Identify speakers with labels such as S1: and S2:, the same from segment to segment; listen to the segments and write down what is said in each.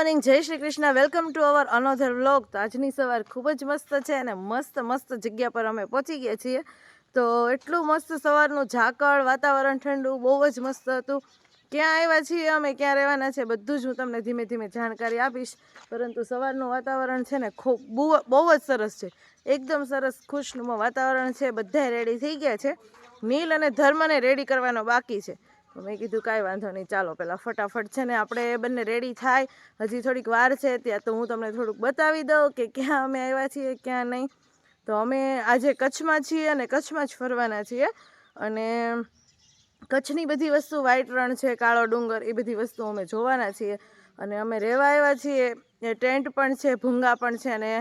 S1: જય Shri Krishna. Welcome to our another vlog તો આજની સવાર ખૂબ જ મસ્ત છે અને મસ્ત મસ્ત જગ્યા પર અમે પહોંચી ગયા છીએ. તો એટલું મસ્ત સવારનું ઝાકળ, વાતાવરણ ઠંડુ, બહુ જ મસ્ત હતું. ક્યાં આવ્યા છીએ અમે? ક્યાં રહેવાના છે? બધું જ હું તમને ધીમે ધીમે જાણકારી આપીશ. પરંતુ સવારનું વાતાવરણ છે ને ખૂબ, બહુ બહુ જ સરસ છે. એકદમ સરસ ખુશનુમા વાતાવરણ છે. બધા રેડી થઈ ગયા છે. નીલ અને ધર્મને રેડી કરવાનો બાકી છે. મેં કીધું કાંઈ વાંધો નહીં, ચાલો પહેલાં ફટાફટ છે ને આપણે બંને રેડી થાય. હજી થોડીક વાર છે ત્યાં તો હું તમને થોડુંક બતાવી દઉં કે ક્યાં અમે આવ્યા છીએ, ક્યાં નહીં. તો અમે આજે કચ્છમાં છીએ અને કચ્છમાં જ ફરવાના છીએ. અને કચ્છની બધી વસ્તુ વ્હાઈટ રણ છે, કાળો ડુંગર, એ બધી વસ્તુ અમે જોવાના છીએ. અને અમે રહેવા આવ્યા છીએ ટેન્ટ પણ છે, ભૂંગા પણ છે અને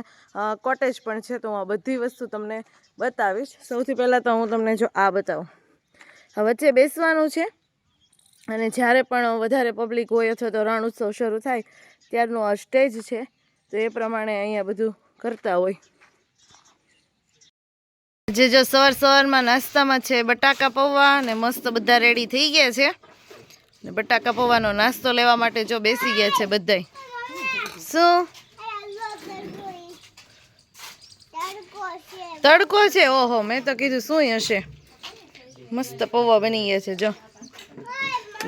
S1: કોટેજ પણ છે, તો હું આ બધી વસ્તુ તમને બતાવીશ. સૌથી પહેલાં તો હું તમને જો આ બતાવું. વચ્ચે બેસવાનું છે. અને જ્યારે પણ વધારે પબ્લિક હોય અથવા તો રણ ઉત્સવ શરૂ થાય, ત્યારનું આ સ્ટેજ છે. તો એ પ્રમાણે અહીંયા બધું કરતા હોય. જે જો સવાર સવારમાં નાસ્તામાં છે બટાકા પૌવા અને મસ્ત બધા રેડી થઈ ગયા છે. ને બટાકા પૌવાનો નાસ્તો લેવા માટે જો બેસી ગયા છે બધાય. શું? તડકો છે? ઓહો, મેં તો કીધું શું હશે મસ્ત પૌવા બની ગયા છે, જો.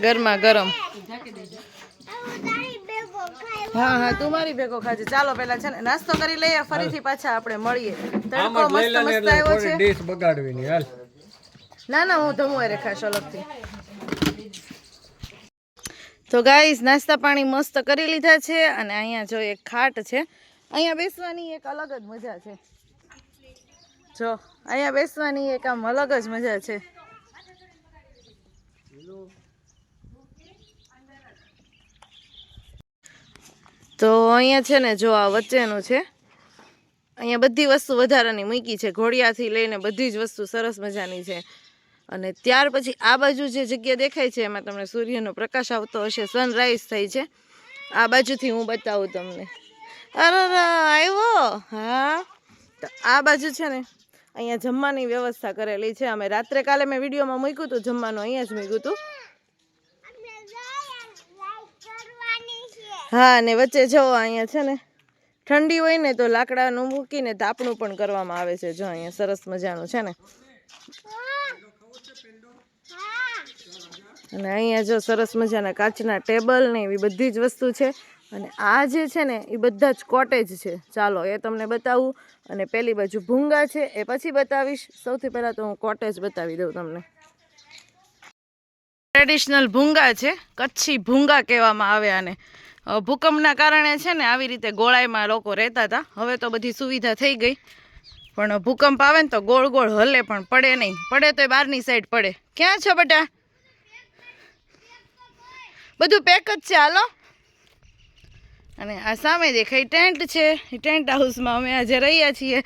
S1: ગરમા ગરમ. હા હા તું મારી ભેગો ખાજે. ચાલો પેલા છે ને નાસ્તો કરી લઈએ ફરીથી પાછા આપણે મળીએ. તડકો મસ્ત મસ્ત આવ્યો છે.
S2: ડીશ બગાડવી હાલ.
S1: ના ના હું ધમુએ રેખાશ અલગથી. તો ગાઈસ નાસ્તા પાણી મસ્ત કરી લીધા છે અને અહીંયા જો એક ખાટ છે. અહીંયા બેસવાની એક અલગ જ મજા છે. જો અહીંયા બેસવાની એક આમ અલગ જ મજા છે. તો અહીંયા છે ને જો આ વચ્ચેનું છે, અહીંયા બધી વસ્તુ વધારાની મૂકી છે, ઘોડિયાથી લઈને બધી જ વસ્તુ સરસ મજાની છે. અને ત્યાર પછી આ બાજુ જે જગ્યા દેખાય છે, એમાં તમને સૂર્યનો પ્રકાશ આવતો હશે સનરાઈઝ થાય છે. આ બાજુથી હું બતાવું તમને. અરે આવ્યો હા. તો આ બાજુ છે ને, અહીંયા જમવાની વ્યવસ્થા કરેલી છે. અમે રાત્રે કાલે મેં વિડીયોમાં મૂક્યું હતું, જમવાનું અહીંયા જ મૂક્યું હતું. હા અને વચ્ચે જો અહીંયા છે ને, ઠંડી હોય ને તો લાકડાનું મૂકીને તાપણું પણ કરવામાં આવે છે. જો અહીંયા સરસ મજાનું છે ને. અને અહીંયા જો સરસ મજાના કાચના ટેબલ ને એવી બધી જ વસ્તુ છે. અને આ જે છે ને, એ બધા જ કોટેજ છે. ચાલો, એ તમને બતાવું. અને પેલી બાજુ ભૂંગા છે, એ પછી બતાવીશ. સૌથી પહેલાં તો હું કોટેજ બતાવી દઉં તમને. ટ્રેડિશનલ ભૂંગા છે, કચ્છી ભૂંગા કહેવામાં આવે આને. ભૂકંપના કારણે છે ને આવી રીતે ગોળાઈમાં લોકો રહેતા હતા. હવે તો બધી સુવિધા થઈ ગઈ. પણ ભૂકંપ આવે ને તો ગોળ ગોળ હલે પણ પડે નહીં. પડે તો બહારની સાઈડ પડે. ક્યાં છો બેટા? બધું પેક જ છે. હાલો. અને આ સામે દેખાય ટેન્ટ છે. એ ટેન્ટ હાઉસમાં અમે આજે રહ્યા છીએ.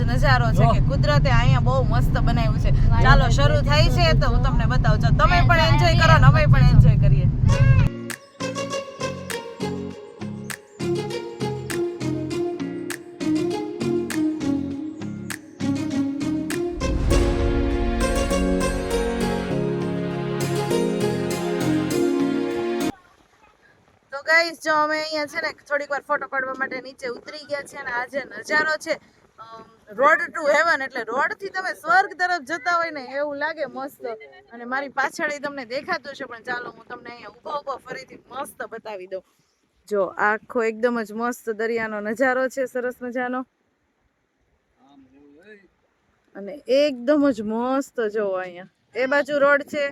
S1: જ નજારો છે કે કુદરતે અહીંયા બહુ મસ્ત બનાવ્યું છે. ચાલો શરૂ થાય છે તો હું તમને બતાવું. છું તમે પણ એન્જોય કરો ને અમે પણ એન્જોય કરીએ. ગાઈસ જો અમે અહીંયા છે ને થોડીક વાર ફોટો પાડવા માટે નીચે ઉતરી ગયા છે અને આ જે નજારો છે રોડ ટુ હેવન એટલે રોડથી તમે સ્વર્ગ તરફ જતા હોય ને એવું લાગે મસ્ત. અને મારી પાછળ તમને દેખાતું છે પણ ચાલો હું તમને અહીંયા ઊભો ઊભો ફરીથી મસ્ત બતાવી દઉં. જો, આખો એકદમ જ મસ્ત દરિયાનો નજારો છે, સરસ મજાનો. અને એકદમ જ મસ્ત જોવો અહીંયા. એ બાજુ રોડ છે,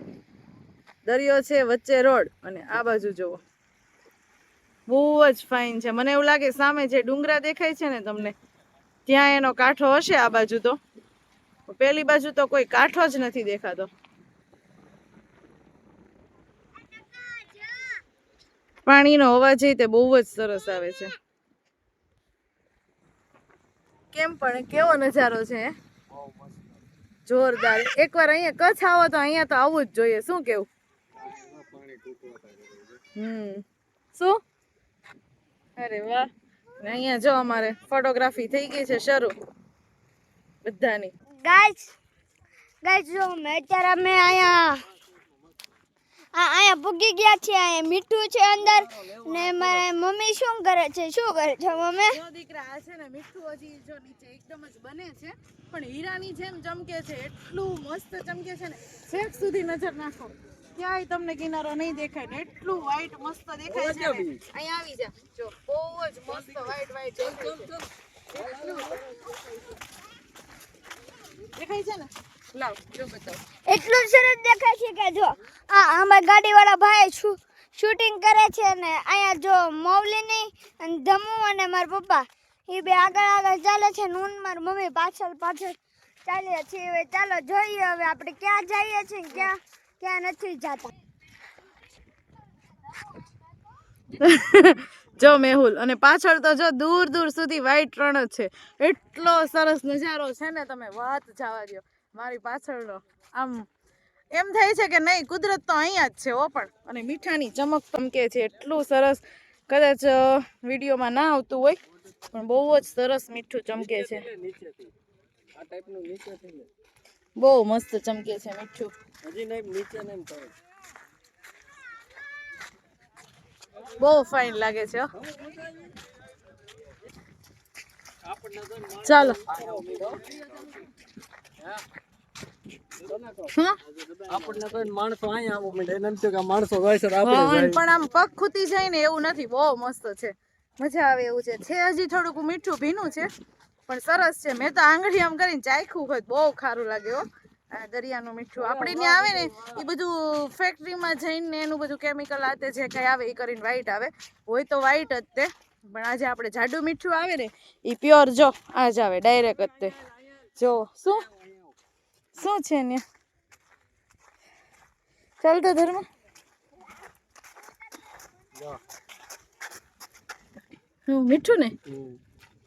S1: દરિયો છે, વચ્ચે રોડ. અને આ બાજુ જોવો બહુ જ ફાઇન છે. મને એવું લાગે સામે જે ડુંગરા દેખાય છે ને તમને ત્યાં એનો કાંઠો હશે આ બાજુ તો. પેલી બાજુ તો કોઈ કાંઠો જ નથી દેખાતો. પાણીનો અવાજ તે બહુ જ સરસ આવે છે. કેમ પણ કેવો નજારો છે જોરદાર. એકવાર અહીંયા કચ્છ આવો તો અહીંયા તો આવવું જ જોઈએ. શું કેવું? હમ. શું? અરે વાહ. અહીંયા જો અમારે ફોટોગ્રાફી થઈ ગઈ છે શરૂ. બધાની.
S2: ગાઈસ ગાઈસ જો અમે અત્યારે અમે અહીંયા આ અહીંયા પૂગી ગયા છે અહીંયા મીઠું છે અંદર. ને મારા મમ્મી શું કરે છે? શું કરે છે મમ્મી?
S1: જો દીકરા આ છે ને મીઠું હજી જો નીચે એકદમ જ બને છે. પણ હીરાની જેમ ચમકે છે એટલું મસ્ત ચમકે છે ને. છેક સુધી નજર નાખો. ક્યાંય તમને કિનારો નહીં દેખાય ને એટલું વ્હાઈટ મસ્ત દેખાય છે અહીંયા આવી જા. જ. મસ્ત છે. એટલું દેખાય છે ને? લાવ જો બતાવ.
S2: એટલું સરસ દેખાય છે કે જો આ અમારા ગાડીવાળા ભાઈ શૂટિંગ કરે છે અને અહીંયા જો મૌલીની અને ધમુ અને મારા પપ્પા એ બે આગળ આગળ ચાલે છે ને હું મારી મમ્મી પાછળ પાછળ ચાલીએ છીએ. હવે ચાલો જોઈએ હવે આપણે ક્યાં જઈએ છીએ ક્યાં ક્યાં નથી જતા.
S1: જો મેહુલ અને પાછળ તો જો દૂર દૂર સુધી વ્હાઈટ રણ છે. એટલો સરસ નજારો છે ને તમે વાત જવા દો મારી પાછળનો આમ એમ થાય છે કે નહીં કુદરત તો અહીંયા જ છે ઓ પણ. અને મીઠાની ચમક ચમકે છે એટલું સરસ. કદાચ વિડીયોમાં ના આવતું હોય પણ બહુ જ સરસ મીઠું ચમકે છે. બહુ મસ્ત ચમકે છે મીઠું બહુ ફાઇન લાગે છે હો. ચાલો હા
S3: આપણને કોઈ માણસો અહીંયા આવવા માંડે એને એમ થયું કે આ માણસો જાય છે તો આપણે
S1: હા,
S3: જાય.
S1: પણ આમ પગ ખૂતી જાય ને એવું નથી. બહુ મસ્ત છે. મજા આવે એવું છે. છે હજી થોડુંક મીઠું ભીનું છે પણ સરસ છે. મેં તો આંગળી આમ કરીને ચાખ્યું હોય બહુ ખારું લાગે દરિયાનું મીઠું. આપણે ત્યાં આવે ને એ બધું ફેક્ટરીમાં જઈને એનું બધું કેમિકલ આતે જે કંઈ આવે એ કરીને વ્હાઈટ આવે. હોય તો વ્હાઈટ જ તે. પણ આજે આપણે જાડું મીઠું આવે ને એ પ્યોર જો આ જ આવે ડાયરેક્ટ જ તે. જો શું? શું છે ને ચાલ તો ધર્મ મીઠું ને?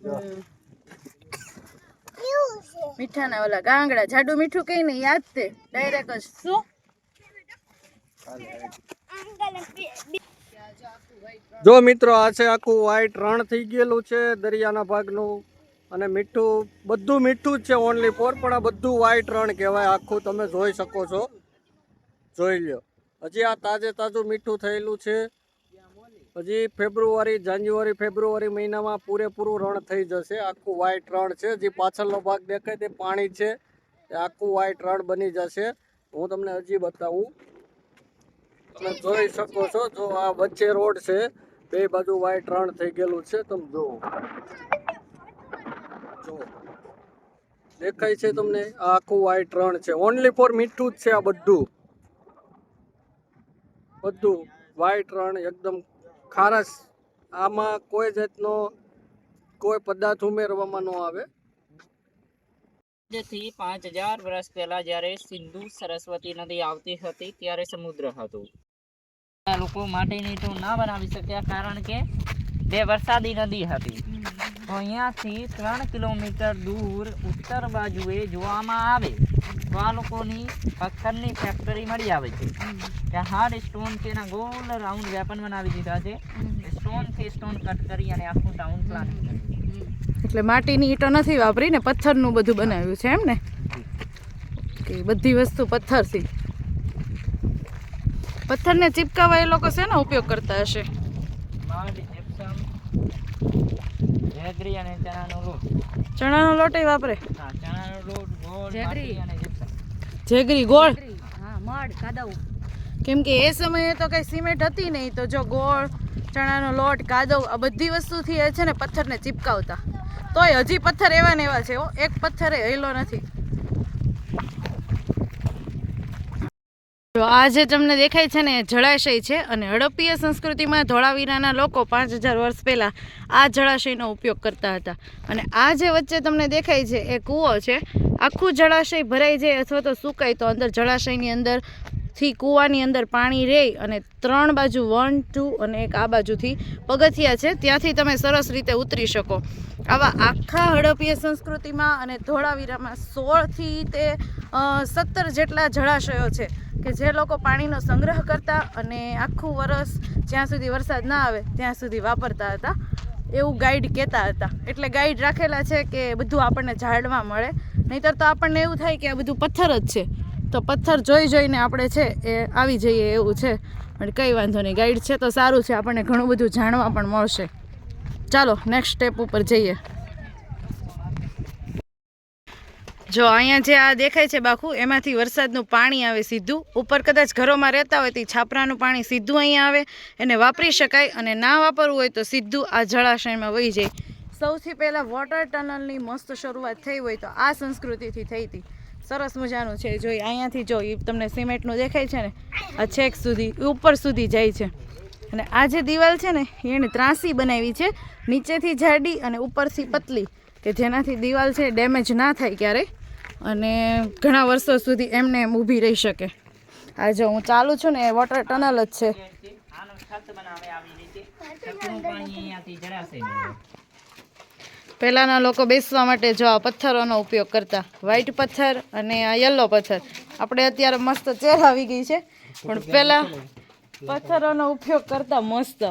S3: હમ.
S1: મીઠાના ઓલા ગાંગડા, જાડું મીઠું કઈ ને યાદ તે ડાયરેક્ટ જ. શું?
S3: જો મિત્રો, આ છે આખું વ્હાઈટ રણ થઈ ગયેલું છે, દરિયાના ભાગનું. અને મીઠું, બધું મીઠું જ છે ઓનલી ફોર પણ આ બધું વ્હાઈટ રણ કહેવાય. આખું તમે જોઈ શકો છો. જોઈ લ્યો. હજી આ તાજે તાજું મીઠું થયેલું છે. હજી ફેબ્રુઆરી, જાન્યુઆરી, ફેબ્રુઆરી મહિનામાં પૂરેપૂરું રણ થઈ જશે. આખું વ્હાઈટ રણ છે. જે પાછળનો ભાગ દેખાય તે પાણી છે. એ આખું વ્હાઈટ રણ બની જશે. હું તમને હજી બતાવું. તમે જોઈ શકો છો. જો આ વચ્ચે રોડ છે, બે બાજુ વ્હાઈટ રણ થઈ ગયેલું છે. તમે જુઓ. જો દેખાય છે તમને આ આખું વ્હાઈટ રણ છે. ઓનલી ફોર મીઠું જ છે આ બધું. બધું વ્હાઈટ રણ એકદમ ખારસ આમાં કોઈ જાતનો કોઈ પદાર્થ ઉમેરવામાં ન આવે.
S4: આજથી પાંચ હજાર વર્ષ પહેલા જ્યારે સિંધુ સરસ્વતી નદી આવતી હતી ત્યારે સમુદ્ર હતું. લોકો માટીની તો ના બનાવી શક્યા કારણ કે બે વરસાદી નદી હતી. અહીંયાથી ત્રણ કિલોમીટર દૂર ઉત્તર બાજુએ જોવામાં આવે તો આ લોકોની પથ્થરની ફેક્ટરી મળી આવે છે. ત્યાં હાર્ડ સ્ટોન છે એના ગોલ રાઉન્ડ વેપન બનાવી દીધા છે સ્ટોનથી સ્ટોન કટ કરી અને આખું ટાઉન પ્લાન
S1: એટલે માટીની ઈંટો નથી વાપરી ને પથ્થરનું બધું બનાવ્યું છે એમ ને? કે બધી વસ્તુ પથ્થરથી. પથ્થરને ચીપકાવા એ લોકો શેનો ઉપયોગ કરતા હશે?
S4: જેગરી અને ચણાનો લોટ.
S1: ચણાનો લોટ એ વાપરે.
S4: હા ચણાનો લોટ ગોળ જેગરી. અને જીપ્સમ
S1: જેગરી ગોળ?
S2: હા મડ કાદવ.
S1: કેમ કે એ સમયે તો કઈ સિમેન્ટ હતી નહીં તો જો ગોળ ચણાનો લોટ કાદવ આ બધી વસ્તુથી એ છે ને પથ્થરને ચીપકાવતા. તોય હજી પથ્થર એવા ને એવા છે હો. એક પથ્થરે હેલો નથી. તો આ જે તમને દેખાય છે ને જળાશય છે અને હડપ્પીય સંસ્કૃતિમાં ધોળાવીરાના લોકો પાંચ હજાર વર્ષ પહેલાં આ જળાશયનો ઉપયોગ કરતા હતા. અને આ જે વચ્ચે તમને દેખાય છે એ કૂવો છે. આખું જળાશય ભરાઈ જાય અથવા તો સુકાય તો અંદર જળાશયની અંદરથી કૂવાની અંદર પાણી રહે અને ત્રણ બાજુ વન, ટુ અને એક આ બાજુથી પગથિયા છે. ત્યાંથી તમે સરસ રીતે ઉતરી શકો. આવા આખા હડપ્પીય સંસ્કૃતિમાં અને ધોળાવીરામાં સોળથી તે સત્તર જેટલા જળાશયો છે. કે જે લોકો પાણીનો સંગ્રહ કરતા અને આખું વરસ જ્યાં સુધી વરસાદ ના આવે, ત્યાં સુધી વાપરતા હતા. એવું ગાઈડ કહેતા હતા. એટલે ગાઈડ રાખેલા છે કે બધું આપણને ઝાડમાં મળે. નહીંતર તો આપણને એવું થાય કે આ બધું પથ્થર જ છે. તો પથ્થર જોઈ જોઈને આપણે છે એ આવી જઈએ એવું છે. પણ કંઈ વાંધો નહીં ગાઈડ છે તો સારું છે. આપણને ઘણું બધું જાણવા પણ મળશે. ચાલો નેક્સ્ટ સ્ટેપ ઉપર જઈએ. જો અહીંયા જે આ દેખાય છે બાખુ, એમાંથી વરસાદનું પાણી આવે સીધું. ઉપર કદાચ ઘરોમાં રહેતા હોય તો છાપરાનું પાણી સીધું અહીંયા આવે. એને વાપરી શકાય અને ના વાપરવું હોય તો સીધું આ જળાશયમાં વહી જાય. સૌથી પહેલાં વોટર ટનલની મસ્ત શરૂઆત થઈ હોય તો આ સંસ્કૃતિથી થઈ હતી. સરસ મજાનું છે. જોઈ અહીંયાથી જો એ તમને સિમેન્ટનું દેખાય છે ને, આ છેક સુધી ઉપર સુધી જાય છે. અને આ જે દિવાલ છે ને એને ત્રાસી બનાવી છે. નીચેથી જાડી અને ઉપરથી પતલી, કે જેનાથી દિવાલ છે ડેમેજ ના થાય ક્યારેય. અને ઘણા વર્ષો સુધી એમને એમ ઊભી રહી શકે. આ જો હું ચાલુ છું ને, એ વોટર ટનલ જ છે. પહેલાંના લોકો બેસવા માટે જો આ પથ્થરોનો ઉપયોગ કરતા. વ્હાઈટ પથ્થર અને આ યલો પથ્થર. આપણે અત્યારે મસ્ત ચેર આવી ગઈ છે. પણ પહેલાં પથ્થરોનો ઉપયોગ કરતા મસ્ત.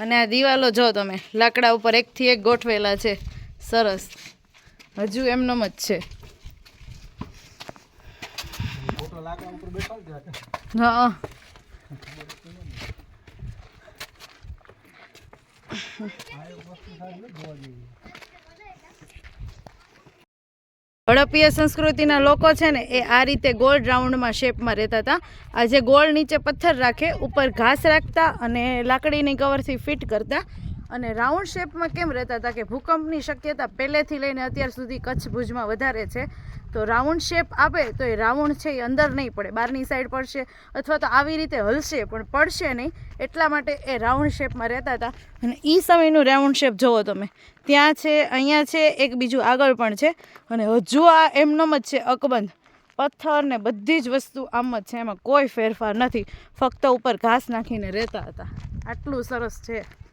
S1: અને આ દિવાલો જો તમે, લાકડા ઉપર એકથી એક ગોઠવેલા છે. સરસ. હજુ એમનેમ જ છે. હા. હડપ્પીય સંસ્કૃતિના લોકો છે ને, એ આ રીતે ગોળ રાઉન્ડમાં શેપમાં રહેતા હતા. આ જે ગોળ નીચે પથ્થર રાખે, ઉપર ઘાસ રાખતા અને લાકડીની કવરથી ફિટ કરતા. અને રાઉન્ડ શેપમાં કેમ રહેતા હતા કે ભૂકંપની શક્યતા પહેલેથી લઈને અત્યાર સુધી કચ્છ ભુજમાં વધારે છે. તો રાઉન્ડ શેપ આપે તો એ રાઉન્ડ છે એ અંદર નહીં પડે. બહારની સાઈડ પડશે અથવા તો આવી રીતે હલશે પણ પડશે નહીં. એટલા માટે એ રાઉન્ડ શેપમાં રહેતા હતા. અને એ સમયનું રાઉન્ડ શેપ જુઓ તમે. ત્યાં છે, અહીંયા છે, એક બીજું આગળ પણ છે. અને હજુ આ એમનોમ જ છે અકબંધ. પથ્થર ને બધી જ વસ્તુ આમ જ છે. એમાં કોઈ ફેરફાર નથી. ફક્ત ઉપર ઘાસ નાખીને રહેતા હતા. આટલું સરસ છે.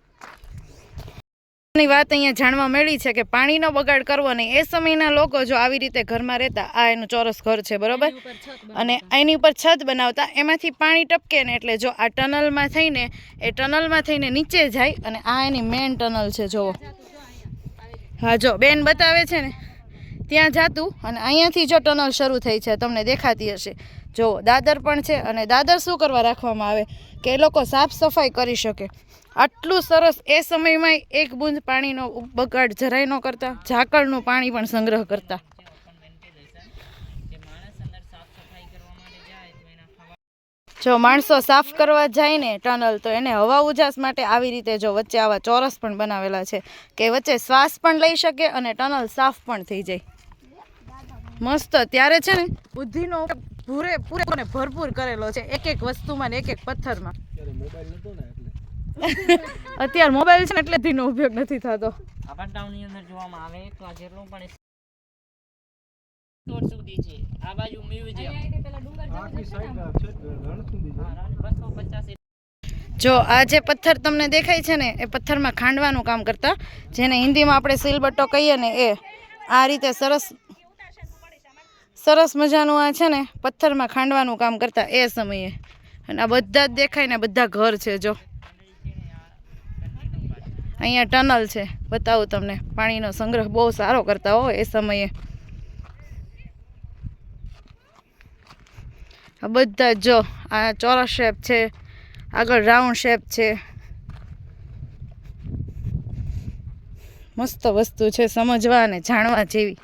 S1: ની વાત અહીંયા જાણવા મળી છે કે પાણીનો બગાડ કરવો નહીં એ સમયના લોકો જો આવી રીતે ઘરમાં રહેતા આ એનું ચોરસ ઘર છે બરોબર? અને એની ઉપર છત બનાવતા એમાંથી પાણી ટપકે ને એટલે જો આ ટનલમાં થઈને એ ટનલમાં થઈને નીચે જાય અને આ એની મેઇન ટનલ છે જુઓ હા જો બેન બતાવે છે ને ત્યાં જાતું અને અહીંયાથી જો ટનલ શરૂ થઈ છે તમને દેખાતી હશે. જો દાદર પણ છે અને દાદર શું કરવા રાખવામાં આવે? કે એ લોકો સાફ સફાઈ કરી શકે. આટલું સરસ એ સમયમાં એક બૂંદ પાણીનો બગાડ જરાય ન કરતા, ઝાકળનું પાણી પણ સંગ્રહ કરતા. જો માણસો સાફ કરવા જાય ને ટનલ, તો એને હવા ઉજાસ માટે આવી રીતે જો વચ્ચે આવા ચોરસ પણ બનાવેલા છે કે વચ્ચે શ્વાસ પણ લઈ શકે અને ટનલ સાફ પણ થઈ જાય. મસ્ત, ત્યારે છે ને બુદ્ધિનો પૂરે પૂરે ભરપૂર કરેલો છે એક એક વસ્તુમાં ને એક એક પથ્થરમાં. અત્યારે મોબાઈલ છે ને એટલે ધીનો ઉપયોગ નથી થતો.
S4: આપણા ટાઉનની અંદર જોવામાં આવે તો આ જેટલું પણ સ્ટોર સુધી છે આ બાજુ મ્યુઝિયમ બસો પચાસ
S1: જો આ જે પથ્થર તમને દેખાય છે ને એ પથ્થરમાં ખાંડવાનું કામ કરતા જેને હિન્દીમાં આપણે સિલબટ્ટો કહીએ ને એ આ રીતે સરસ સરસ મજાનું આ છે ને પથ્થરમાં ખાંડવાનું કામ કરતા એ સમયે. અને આ બધા જ દેખાય ને બધા ઘર છે જો. અહીંયા ટનલ છે. બતાવું તમને. પાણીનો સંગ્રહ બહુ સારો કરતા હોય એ સમયે. આ બધા જો આ ચોરસ શેપ છે, આગળ રાઉન્ડ શેપ છે. મસ્ત વસ્તુ છે સમજવા અને જાણવા જેવી.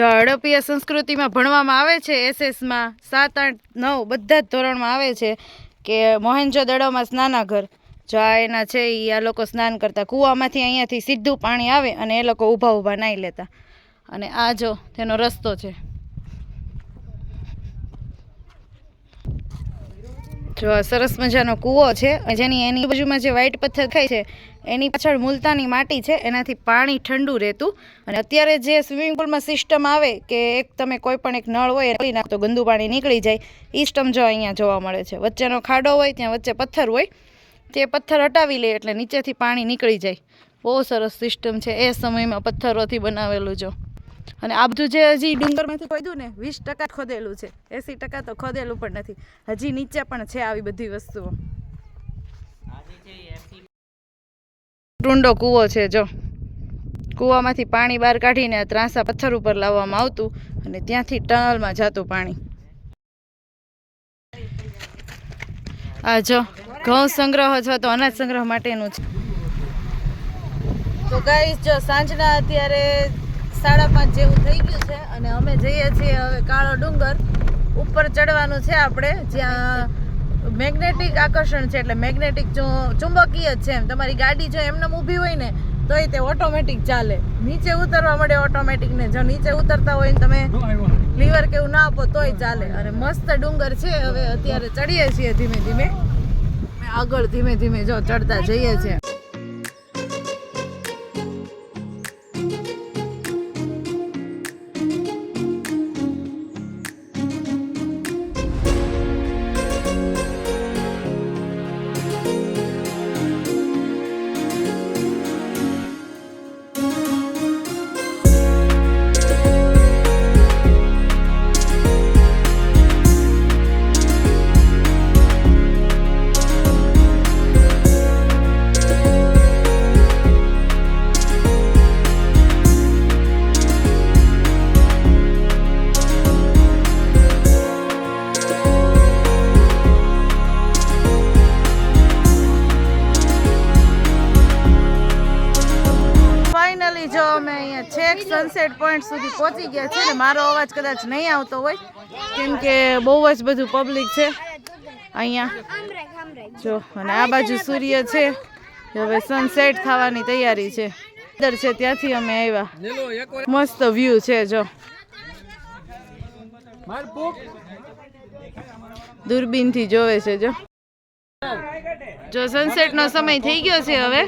S1: જો હડપ્પીય સંસ્કૃતિમાં ભણવામાં આવે છે, એસએસમાં સાત, આઠ, નવ બધા જ ધોરણમાં આવે છે કે મોહેન્જો દડોમાં સ્નાનાઘર જો આ એના છે એ આ લોકો સ્નાન કરતા. કૂવામાંથી અહીંયાથી સીધું પાણી આવે અને એ લોકો ઊભા ઊભા નાહી લેતા. અને આ જો, તેનો રસ્તો છે. જો સરસ મજાનો કૂવો છે. જેની એની બાજુમાં જે વ્હાઈટ પથ્થર થાય છે, એની પાછળ મુલતાની માટી છે. એનાથી પાણી ઠંડુ રહેતું. અને અત્યારે જે સ્વિમિંગ પુલમાં સિસ્ટમ આવે કે એક તમે કોઈ પણ એક નળ હોય ખોલી નાખો તો ગંદુ પાણી નીકળી જાય. એ સ્ટમ જો અહીંયા જોવા મળે છે. વચ્ચેનો ખાડો હોય, ત્યાં વચ્ચે પથ્થર હોય, તે પથ્થર હટાવી લે એટલે નીચેથી પાણી નીકળી જાય. બહુ સરસ સિસ્ટમ છે. એ સમયમાં પથ્થરોથી બનાવેલું જો. અને આ બધું જે હજી ડુંગરમાંથી ખોદ્યું ને, વીસ ટકા ખોદેલું છે. એંસી ટકા તો ખોદેલું પણ નથી. હજી નીચે પણ છે આવી બધી વસ્તુઓ. ટુંડો કૂવો છે, જો. કૂવામાંથી પાણી બહાર કાઢીને ત્રાંસા પથ્થર ઉપર લાવવામાં આવતું અને ત્યાંથી ટનલમાં જતું પાણી. આ જો, ઘઉં સંગ્રહ અથવા તો અનાજ સંગ્રહ માટેનું છે. તો ગાઈસ જો સાંજના અત્યારે સાડા પાંચ જેવું થઈ ગયું છે અને અમે જઈએ છીએ હવે કાળો ડુંગર. ઉપર ચડવાનું છે આપણે જ્યાં મેગ્નેટિક આકર્ષણ છે એટલે મેગ્નેટિક જો ચુંબકીય જ છે એમ. તમારી ગાડી જો એમને ઊભી હોય ને તોય તે ઓટોમેટિક ચાલે. નીચે ઉતરવા મળે ઓટોમેટિક ને જો નીચે ઉતરતા હોય ને તમે લીવર કે એવું ના આપો તોય ચાલે. અને મસ્ત ડુંગર છે હવે અત્યારે ચડીએ છીએ ધીમે ધીમે. આગળ ધીમે ધીમે જો ચડતા જઈએ છીએ. છેક સનસેટ પોઈન્ટ સુધી પહોંચી ગયા છે ને મારો અવાજ કદાચ નહીં આવતો હોય. કેમ કે બહુ જ બધું પબ્લિક છે. અહીંયા. જો અને આ બાજુ સૂર્ય છે. હવે સનસેટ થવાની તૈયારી છે. અંદર છે ત્યાંથી અમે આવ્યા. મસ્ત વ્યૂ છે જો. દૂરબીનથી જોવે છે જો. જો સનસેટ નો સમય થઈ ગયો છે હવે.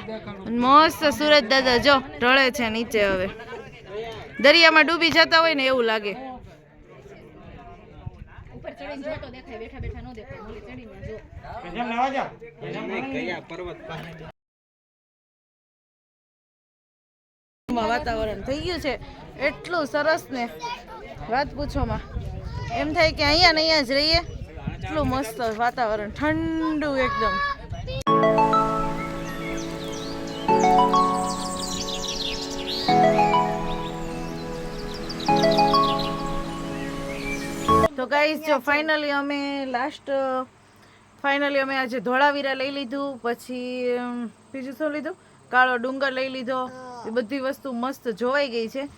S1: મસ્ત સુરત દાદા જો ઢળે છે નીચે હવે. દરિયામાં ડૂબી જતા હોય ને એવું લાગે. વાતાવરણ થઈ ગયું છે. એટલું સરસ ને વાત પૂછોમાં. એમ થાય કે અહીંયા ને અહીંયા જ રહીએ. એટલું મસ્ત વાતાવરણ, ઠંડુ એકદમ. તો ગાઈસ જો ફાઇનલી અમે લાસ્ટ ફાઇનલી અમે આજે ધોળાવીરા લઈ લીધું, પછી બીજું શું લીધું? કાળો ડુંગર લઈ લીધો. એ બધી વસ્તુ મસ્ત જોવાઈ ગઈ છે.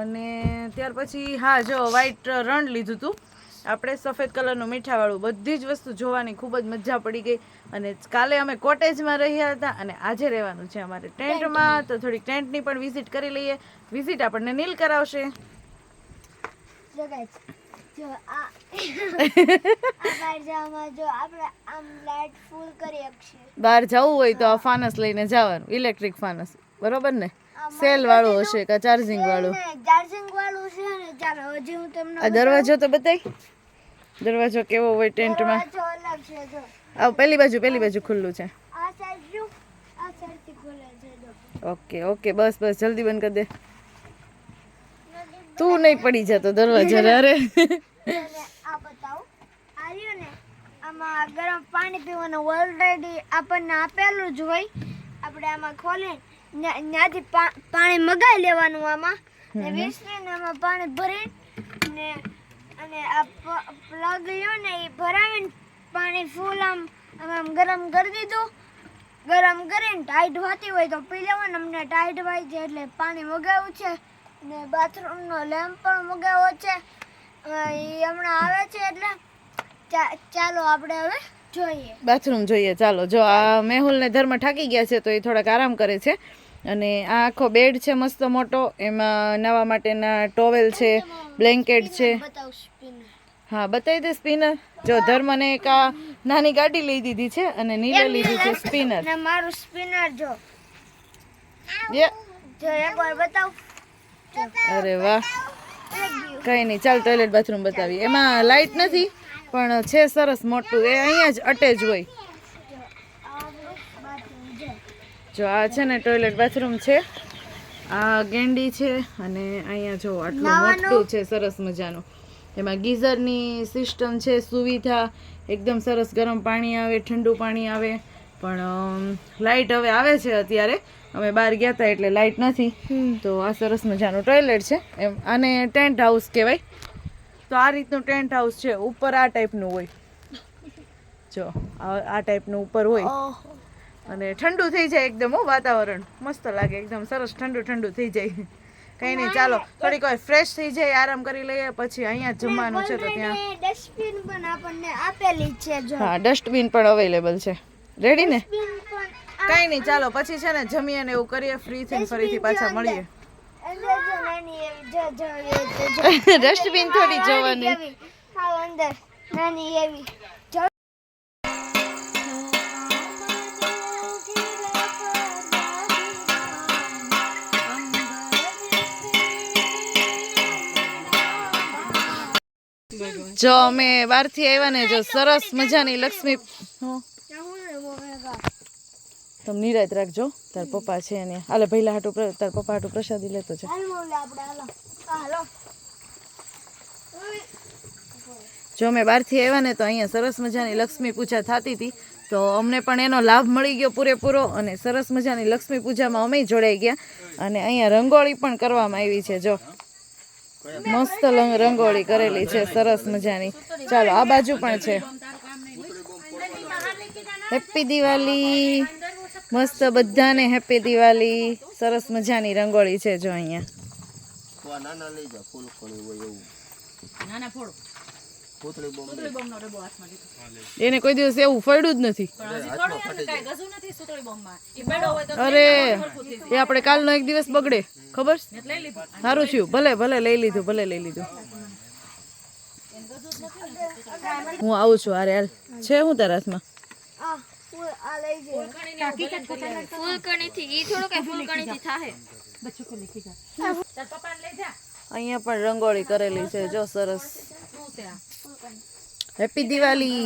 S1: અને ત્યાર પછી, હા, જો વ્હાઈટ રણ લીધું હતું આપણે સફેદ કલરનું મીઠાવાળું બધી જ વસ્તુ જોવાની ખૂબ જ મજા પડી ગઈ. અને કાલે અમે કોટેજમાં રહ્યા હતા અને આજે રહેવાનું છે અમારે ટેન્ટમાં. તો થોડીક ટેન્ટની પણ વિઝિટ કરી લઈએ. વિઝિટ આપણને નીલ કરાવશે.
S2: જો આ આ બહાર જવામાં જો આપણે આમ લાઈટ ફૂલ કરી શકીએ.
S1: બહાર જવું હોય તો આ ફાનસ લઈને જવાનું. ઇલેક્ટ્રિક ફાનસ. બરોબર ને? સેલ વાળું હશે કે ચાર્જિંગ વાળું?
S2: ચાર્જિંગ વાળું છે ને ચાલો હજી હું તમને
S1: આ દરવાજો તો બતાય. દરવાજો કેવો હોય ટેન્ટમાં? આવ પેલી બાજુ પેલી બાજુ ખુલ્લું છે. ઓકે ઓકે બસ બસ જલ્દી બંધ કરી દે. તું નહીં પડી જતો દરવાજા અરે.
S2: આ બતાવો. આ રહ્યો ને આમાં ગરમ પાણી પીવાનું ઓલરેડી આપણને આપેલું જ હોય. આપણે આમાં ખોલીને પા- પાણી મગાવી લેવાનું આમાં. ને વીસરીને આમાં પાણી ભરી ને અને આ પ્લગ લ્યો ને એ ભરાવીને પાણી ફૂલ આમ આમ ગરમ કરી દીધું. ગરમ કરીને ટાઈટ વાતી હોય તો પી લેવાનું. અમને ટાઈટ વાય છે એટલે પાણી મગાવ્યું છે. ને બાથરૂમનો લેમ્પ પણ મગાવ્યો છે. એ હમણાં આવે છે એટલે ચા- ચાલો આપણે હવે જોઈએ.
S1: બાથરૂમ જોઈએ ચાલો. જો આ મેહુલને ધર્મ થાકી ગયા છે તો એ થોડાક આરામ કરે છે. અને આ આખો બેડ છે મસ્ત મોટો એમાં નવા માટેના ટોવેલ છે બ્લેન્કેટ છે. હા બતાવી દે સ્પિનર. જો ધર્મને એક આ નાની ગાડી લઈ દીધી છે અને નીલે લીધી છે સ્પિનર.
S2: મારું સ્પિનર જો.
S1: યે
S2: જો બતાવ.
S1: અરે વાહ. કઈ નહીં ચાલ ટોયલેટ બાથરૂમ બતાવી એમાં લાઇટ નથી? પણ છે સરસ મોટું. એ અહીંયા જ અટેચ હોય. જો આ છે ને ટોયલેટ બાથરૂમ છે. આ ગેંડી છે અને અહીંયા જો આટલું મોટું છે સરસ મજાનું. એમાં ગીઝરની સિસ્ટમ છે સુવિધા. એકદમ સરસ ગરમ પાણી આવે ઠંડુ પાણી આવે. પણ લાઇટ હવે આવે છે અત્યારે. અમે બહાર ગયા હતા એટલે લાઇટ નથી. તો આ સરસ મજાનું ટોયલેટ છે. એમ આને ટેન્ટ હાઉસ કહેવાય. તો આ રીતનું ટેન્ટ હાઉસ છે ઉપર આ ટાઈપનું હોય. જો આ ટાઈપનું ઉપર હોય. અને ઠંડુ થઈ જાય એકદમ હો વાતાવરણ. મસ્ત લાગે એકદમ સરસ ઠંડુ ઠંડુ થઈ જાય. કંઈ નહીં ચાલો થોડીક વાર ફ્રેશ થઈ જાય આરામ કરી લઈએ પછી અહીંયા જમવાનું છે તો ત્યાં.
S2: ડસ્ટબિન પણ આપણને આપેલી છે જો.
S1: હા ડસ્ટબિન પણ અવેલેબલ છે. રેડી ને? કંઈ નહીં ચાલો પછી છે ને જમીએ ને એવું કરીએ ફ્રી થઈને ફરીથી પાછા મળીએ. ડસ્ટબિન થોડી જોવાની
S2: અંદર જો
S1: અમે બહારથી આવ્યા ને જો સરસ મજાની લક્ષ્મી. તમે નિરાત રાખજો. તાર પપ્પા છે ને હાલે ભૈલા હાટું તાર પપ્પા હાટું પ્રસાદી લેતો છે. જો અમે બહારથી આવ્યા ને તો અહીંયા સરસ મજાની લક્ષ્મી પૂજા થતી હતી તો અમને પણ એનો લાભ મળી ગયો પૂરેપૂરો અને સરસ મજાની લક્ષ્મી પૂજામાં અમે જોડાઈ ગયા. અને અહીંયા રંગોળી પણ કરવામાં આવી છે જો. મસ્ત રંગોળી કરેલી છે સરસ મજાની. ચાલો આ બાજુ પણ છે. હેપી દિવાળી મસ્ત બધાને હેપી દિવાળી. સરસ મજાની રંગોળી છે જો અહીંયા. એને કોઈ દિવસ એવું ફળ્યું જ નથી. અરે એ આપણે કાલનો એક દિવસ બગડે. ખબર? છે? સારું થયું. ભલે ભલે લઈ લીધું ભલે લઈ લીધું. હું આવું છું અરે હાલ. છે હું તારા હાથમાં? અહીંયા પણ રંગોળી કરેલી છે જો સરસ. હેપી દિવાળી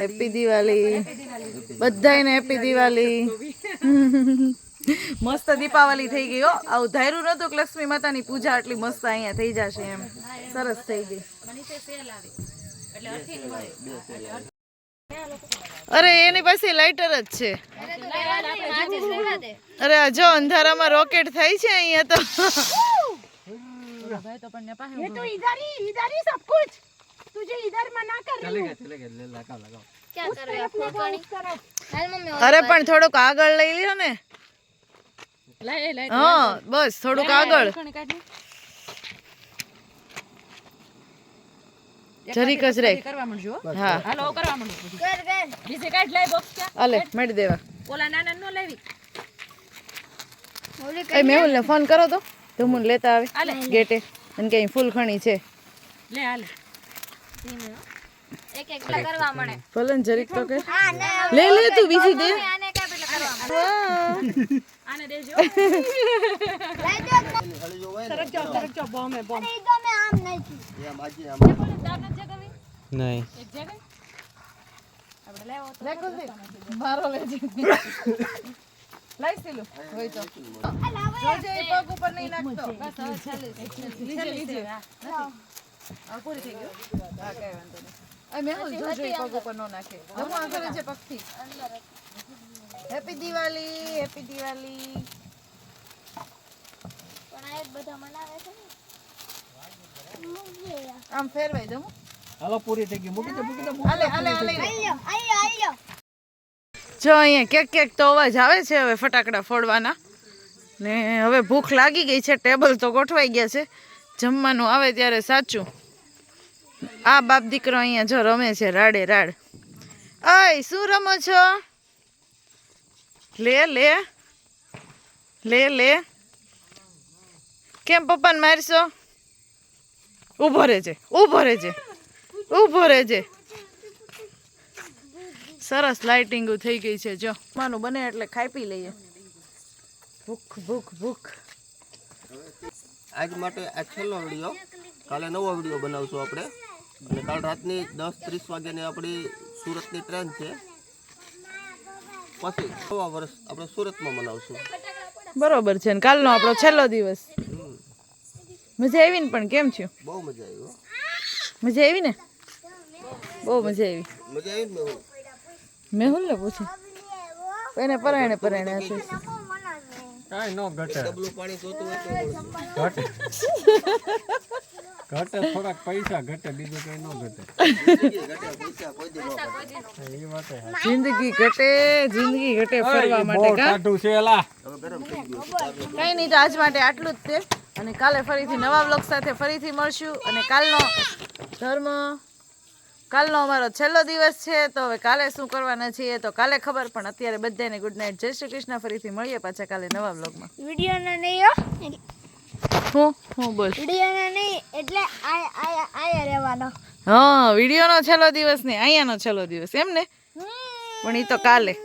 S1: હેપી દિવાળી બધાયને હેપી દિવાળી મસ્ત દીપાવલી થઈ ગઈ હો. આવું ધાર્યું નતું કે લક્ષ્મી માતાની પૂજા આટલી મસ્ત અહીંયા થઈ જશે એમ. સરસ થઈ ગઈ. અરે એની પાસે લાઇટર જ છે. અરે જો અંધારામાં રોકેટ થાય છે અહીંયા તો. અરે પણ થોડુંક આગળ લઈ લ્યો ને. હા બસ થોડુંક આગળ. જરીક કરવા રાખ હા. હાલો કરવા માંડજો.
S2: કર કર.
S1: અલે મેડ દેવા.
S2: ઓલા નાના નો ઓલી
S1: એ મેહુલ ને ફોન કરો તો. તો ધમુન લેતા આવે ગેટે. અને કઈ ફૂલ ખણી છે
S2: એક એક કરવા મળે.
S1: ફલન જરીક તો કે. લે લે તું બીજી દે.
S2: આને કે પેલા કરવા મળે.
S1: વાહ.
S2: લઈ દો સરક જો બોમ્બ મે બોમ્બ ઈ તો મે આમ.
S3: નહીં.
S1: મારો લેજે લઈ સીલું હોય તો જોજે એ પગ ઉપર નહીં નાખતો લીજે લીજે આ પૂરી થઈ ગયું હા કઈ વાંધો નહીં મેહુલ જોજો એ પગ ઉપર ન નાખે જમો આ કરે છે પગથી હેપી દિવાળી હેપી દિવાળી
S2: પણ આ બધા મનાવે છે ને.
S1: આમ ફેરવાઈ દઉં
S3: હાલો પૂરી થઈ ગઈ. મૂકી દે મૂકી દે
S1: હાલે હાલે હાલે.
S2: આલ્યો આલ્યો.
S1: જો અહીંયા ક્યાંક ક્યાંક તો અવાજ આવે છે હવે ફટાકડા ફોડવાના. ને હવે ભૂખ લાગી ગઈ છે ટેબલ તો ગોઠવાઈ ગયા છે. જમવાનું આવે ત્યારે સાચું. આ બાપ દીકરો અહીંયા જો રમે છે રાડે રાડ. અય શું રમો છો? લે લે. લે લે. કેમ પપ્પાને મારશો? ઊભો રહેજે ઊભો રહેજે. ઊભો રહેજે. સરસ લાઇટિંગ થઈ ગઈ છે જો. માનું બને એટલે ખાઈ પી લઈએ. ભૂખ ભૂખ ભૂખ.
S5: આજ માટે આ છેલ્લો વીડિયો. કાલે નવો વીડિયો બનાવશું આપણે. અને કાલ રાતની દસ ત્રીસ વાગ્યાની આપણી સુરતની ટ્રેન છે. પછી નવા વર્ષ આપણે સુરતમાં મનાવશું.
S1: બરોબર છે ને કાલનો આપણો છેલ્લો દિવસ. મજા આવી ને પણ કેમ થયું
S5: બહુ મજા આવી
S1: મજા આવી ને બહુ મજા આવી.
S5: મજા આવી મેહુલ?
S1: ને પૂછું. એને પરાયણે પરાયણે હશે.
S3: કાઈ નો ઘટે.
S5: ડબલું પાણી જોતું હોય તો
S3: ઘટે. ઘટે થોડાક પૈસા ઘટે બીજું કઈ નો ઘટે.
S5: જિંદગી ઘટે, પૈસા કોઈ દી ન ઘટે.
S3: એ વાતે
S1: જિંદગી ઘટે ફરવા માટે કા?
S3: કાઢું છે એલા.
S1: કઈ નહીં તો આજ માટે આટલું જ છે. અને કાલે ફરીથી નવા બ્લોગ સાથે ફરીથી મળશું. અને કાલનો ધર્મ કાલનો અમારો છેલ્લો દિવસ છે તો હવે કાલે શું કરવાના છીએ તો કાલે ખબર પણ અત્યારે બધાને ગુડ નાઇટ જય શ્રી કૃષ્ણ ફરીથી મળીએ પાછા કાલે નવા બ્લોગમાં
S2: વિડીયોનો નહીં હો.
S1: હું? હું બોલ.
S2: વિડીયોનો નહીં એટલે આયા રહેવાનો.
S1: હા વિડીયોનો છેલ્લો દિવસ નહીં અહીંયાનો છેલ્લો દિવસ. એમ ને? પણ એ તો કાલે.